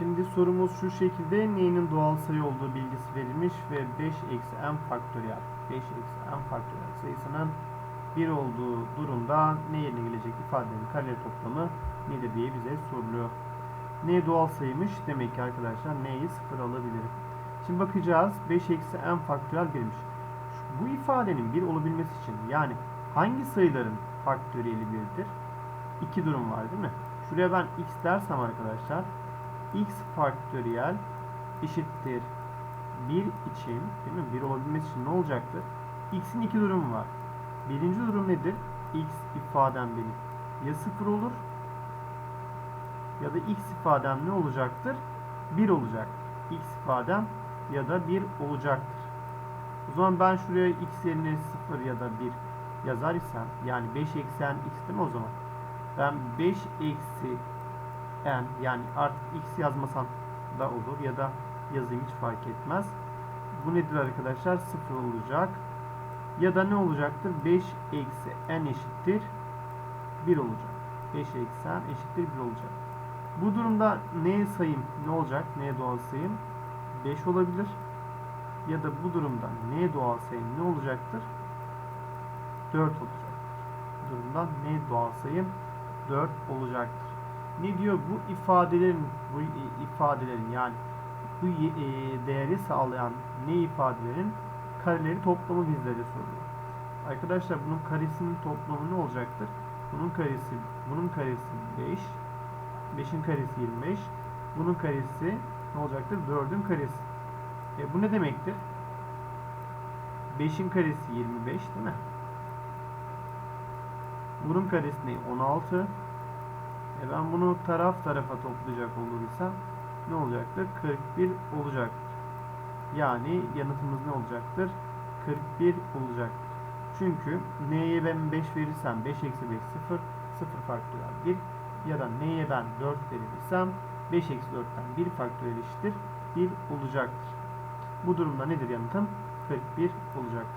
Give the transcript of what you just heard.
Şimdi sorumuz şu şekilde. N'nin doğal sayı olduğu bilgisi verilmiş ve 5 eksi n faktöriyel 5 eksi n faktöriyel sayısının 1 olduğu durumda ne yerine gelecek ifadenin kare toplamı nedir diye bize soruluyor. N doğal sayıymış. Demek ki arkadaşlar N'yi sıfır alabilirim. Şimdi bakacağız. 5 eksi n faktöriyel birmiş. Bu ifadenin 1 olabilmesi için yani hangi sayıların faktöriyeli 1'dir? İki durum var değil mi? Şuraya ben x dersem arkadaşlar x faktöriyel eşittir 1 için değil mi? 1 olabilmesi için ne olacaktır? x'in iki durumu var. Birinci durum nedir? x ifadem benim ya 0 olur ya da x ifadem ne olacaktır? 1 olacaktır. x ifadem ya da 1 olacaktır. O zaman ben şuraya x yerine 0 ya da 1 yazar isem yani 5 eksi n x değil mi o zaman? Ben 5 eksi n yani artık x yazmasam da olur ya da yazayım hiç fark etmez. Bu nedir arkadaşlar? 0 olacak. Ya da ne olacaktır? 5 eksi n eşittir 1 olacak. 5 eksi n eşittir 1 olacak. Bu durumda n sayım ne olacak? n doğal sayım 5 olabilir. Ya da bu durumda n doğal sayım ne olacaktır? 4 olacaktır. Bu durumda n doğal sayım 4 olacaktır. Ne diyor? Bu ifadelerin bu ifadelerin yani bu e, değeri sağlayan ne ifadelerin kareleri toplamı bizlere soruyor. Arkadaşlar bunun karesinin toplamı ne olacaktır? Bunun karesi bunun karesi 5. 5'in karesi 25. Bunun karesi ne olacaktır? 4'ün karesi. E bu ne demektir? 5'in karesi 25 değil mi? Bunun karesi ne? 16. E ben bunu taraf tarafa toplayacak olursam ne olacaktır? 41 olacaktır. Yani yanıtımız ne olacaktır? 41 olacaktır. Çünkü n'ye ben 5 verirsem 5 eksi 5 0 0 faktöriyel 1 ya da n'ye ben 4 verirsem 5 eksi 4'ten 1 faktöriyel eşittir 1 olacaktır. Bu durumda nedir yanıtım? 41 olacaktır.